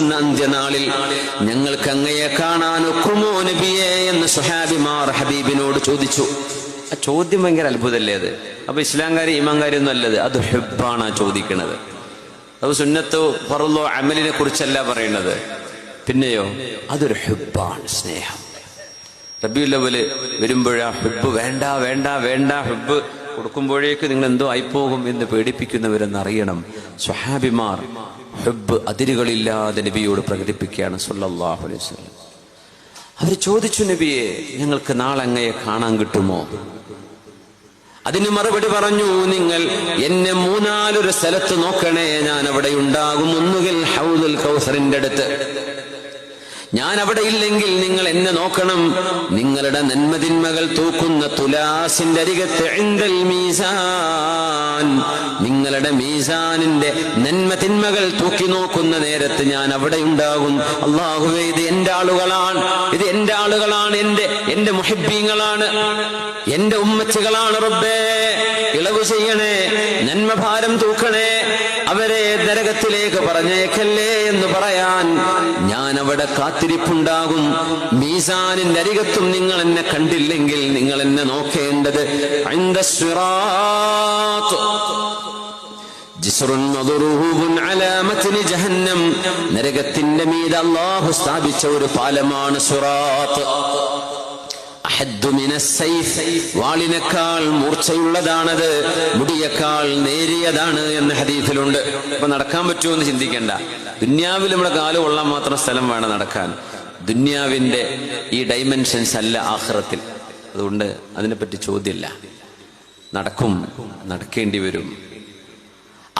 പോകുന്ന അന്ത്യനാളിൽ ഞങ്ങൾക്ക് അങ്ങയെ കാണാൻ ഒക്കുമോ നബിയെ എന്ന് സുഹാബിമാർ ഹബീബിനോട് ചോദിച്ചു. ആ ചോദ്യം ഭയങ്കര അത്ഭുതമല്ലേ അത്? അപ്പൊ ഇസ്ലാംകാരി ഇമാങ്കാരി ഒന്നും അല്ലത്. അത് ഹെബാണ് ആ ചോദിക്കുന്നത് അത് സുന്നത്തോ പറഞ്ഞോ അമലിനെ കുറിച്ചല്ല പറയുന്നത്. പിന്നെയോ അതൊരു ഹെബാണ് സ്നേഹം. റബിയുല്ലവൽ വരുമ്പോഴാ ഹെബ് വേണ്ട വേണ്ട വേണ്ട ഹെബ് കൊടുക്കുമ്പോഴേക്ക് നിങ്ങൾ എന്തോ ആയിപ്പോകും എന്ന് പേടിപ്പിക്കുന്നവരെന്ന് അറിയണം സ്വഹാബിമാർ ഹുബ് അതിരുകളില്ലാതെ നബിയോട് പ്രകടിപ്പിക്കുകയാണ് സല്ലല്ലാഹു അലൈഹി വസല്ലം. അവർ ചോദിച്ചു നബിയെ ഞങ്ങൾക്ക് നാളെ അങ്ങയെ കാണാൻ കിട്ടുമോ? അതിന് മറുപടി പറഞ്ഞു നിങ്ങൾ എന്നെ മൂന്നാലൊരു സ്ഥലത്ത് നോക്കണേ ഞാൻ അവിടെ ഉണ്ടാകും. ഒന്നുകിൽ ഹൗദുൽ കൗസറിന്റെ അടുത്ത്. ഞാൻ അവിടെ ഇല്ലെങ്കിൽ നിങ്ങൾ എന്നെ നോക്കണം. നിങ്ങളുടെ നന്മതിന്മകൾ തൂക്കുന്ന തുലാസിന്റെ അരികത്ത് എന്തൽ മീസാൻ. നിങ്ങളുടെ മീസാനിന്റെ നന്മ തിന്മകൾ തൂക്കി നോക്കുന്ന നേരത്ത് ഞാൻ അവിടെ ഉണ്ടാകും. അള്ളാഹുവേ ഇത് എന്റെ ആളുകളാണ്. ഇത് എന്റെ ആളുകളാണ്. എന്റെ എന്റെ മുഹിബീങ്ങളാണ്. എന്റെ ഉമ്മച്ചുകളാണ് റബ്ബേ. ഇളവ് ചെയ്യണേ നന്മ ഭാരം തൂക്കണേ. അവരെ നരകത്തിലേക്ക് പറഞ്ഞേക്കല്ലേ എന്ന് പറയാൻ ഞാൻ അവിടെ കാത്തിരിപ്പുണ്ടാകും. മീസാനിന്റെ അരികത്തും നിങ്ങൾ എന്നെ കണ്ടില്ലെങ്കിൽ നിങ്ങൾ എന്നെ നോക്കേണ്ടത്. അന്തസ്വിറാത്ത് ജഹന്നം. നരകത്തിന്റെ മീത അള്ളാഹു സ്ഥാപിച്ച ഒരു പാലമാണ് സുറാത്ത്. വാളിനേക്കാൾ മൂർച്ചയുള്ളതാണത്. മുടിയേക്കാൾ നേരിയതാണ് എന്ന ഹദീഫിലുണ്ട് അപ്പൊ നടക്കാൻ പറ്റുമെന്ന് ചിന്തിക്കേണ്ട. ദുന്യാവിൽ നമ്മുടെ കാൽ കൊള്ളാൻ മാത്രം സ്ഥലം വേണം നടക്കാൻ. ദുന്യാവിന്റെ ഈ ഡൈമെൻഷൻസ് അല്ല ആഹ്റത്തിൽ അതുകൊണ്ട് അതിനെപ്പറ്റി ചോദ്യമില്ല. നടക്കും നടക്കേണ്ടി വരും.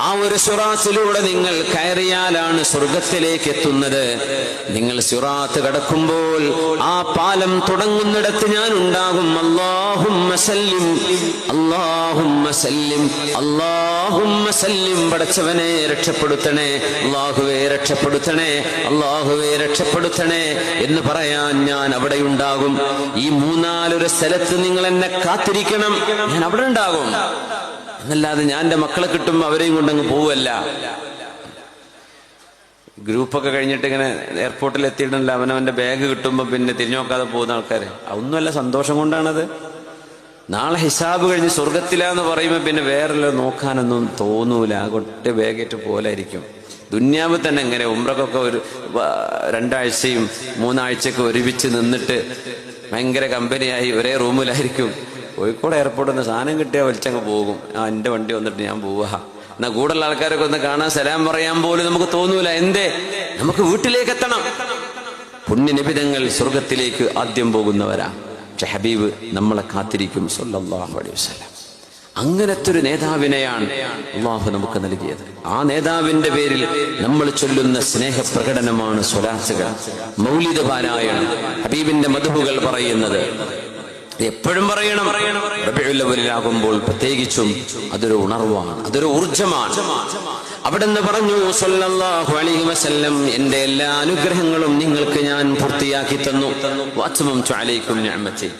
ആ ഒരു സുറാത്തിലൂടെ നിങ്ങൾ കയറിയാലാണ് സ്വർഗത്തിലേക്ക് എത്തുന്നത് നിങ്ങൾ സുറാത്ത് കടക്കുമ്പോൾ ആ പാലം തുടങ്ങുന്നിടത്ത് ഞാൻ ഉണ്ടാകും അള്ളാഹും അള്ളാഹും സല്ലിം പടച്ചവനെ രക്ഷപ്പെടുത്തണേ അള്ളാഹുവെ രക്ഷപ്പെടുത്തണേ അള്ളാഹുവെ രക്ഷപ്പെടുത്തണേ എന്ന് പറയാൻ ഞാൻ അവിടെ ഉണ്ടാകും. ഈ മൂന്നാലൊരു സ്ഥലത്ത് നിങ്ങൾ എന്നെ കാത്തിരിക്കണം. ഞാൻ അവിടെ ഉണ്ടാകും. എന്നല്ലാതെ ഞാൻ എന്റെ മക്കളെ കിട്ടുമ്പോൾ അവരെയും കൊണ്ടങ്ങ് പോവല്ല. ഗ്രൂപ്പൊക്കെ കഴിഞ്ഞിട്ട് ഇങ്ങനെ എയർപോർട്ടിൽ എത്തിയിട്ടില്ല അവനവന്റെ ബാഗ് കിട്ടുമ്പോൾ പിന്നെ തിരിഞ്ഞു നോക്കാതെ പോകുന്ന ആൾക്കാർ അതൊന്നുമല്ല സന്തോഷം കൊണ്ടാണത്. നാളെ ഹിസാബ് കഴിഞ്ഞ് സ്വർഗത്തിലാന്ന് പറയുമ്പോൾ പിന്നെ വേറെ നോക്കാനൊന്നും തോന്നൂല. കൊട്ട ബാഗേറ്റ് പോലായിരിക്കും. ദുന്യാവ് തന്നെ ഇങ്ങനെ ഉമ്രക്കൊക്കെ ഒരു രണ്ടാഴ്ചയും മൂന്നാഴ്ചയൊക്കെ ഒരുമിച്ച് നിന്നിട്ട് ഭയങ്കര കമ്പനിയായി ഒരേ റൂമിലായിരിക്കും. കോഴിക്കോട് എയർപോർട്ടിൽ നിന്ന് സാധനം കിട്ടിയാൽ വലിച്ചങ്ങ് പോകും. ആ എന്റെ വണ്ടി വന്നിട്ട് ഞാൻ പോവാ. എന്നാ കൂടുതൽ ആൾക്കാരൊക്കെ ഒന്ന് കാണാൻ സലാം പറയാൻ പോലും നമുക്ക് തോന്നൂല. എന്തേ? നമുക്ക് വീട്ടിലേക്ക് എത്തണം. പുണ്യനിബിതങ്ങൾ സ്വർഗത്തിലേക്ക് ആദ്യം പോകുന്നവരാ. പക്ഷെ ഹബീബ് നമ്മളെ കാത്തിരിക്കും സല്ലാഹു അലൈഹി വസല്ലം. അങ്ങനത്തെ ഒരു നേതാവിനെയാണ് അള്ളാഹു നമുക്ക് നൽകിയത്. ആ നേതാവിന്റെ പേരിൽ നമ്മൾ ചൊല്ലുന്ന സ്നേഹപ്രകടനമാണ് സ്വലാസുകൾ മൗലിക പാരായണം. ഹബീബിന്റെ മധുബുകൾ പറയുന്നത് എപ്പോഴും പറയണം. റബിയുല്ലവലിലാകുമ്പോൾ പ്രത്യേകിച്ചും അതൊരു ഉണർവാണ് അതൊരു ഊർജമാണ് അവിടെ നിന്ന് പറഞ്ഞു സല്ലല്ലാഹു അലൈഹി വസല്ലം എന്റെ എല്ലാ അനുഗ്രഹങ്ങളും നിങ്ങൾക്ക് ഞാൻ പൂർത്തിയാക്കി തന്നു. വാത്സമം അലൈക്കും നിഅമത്തി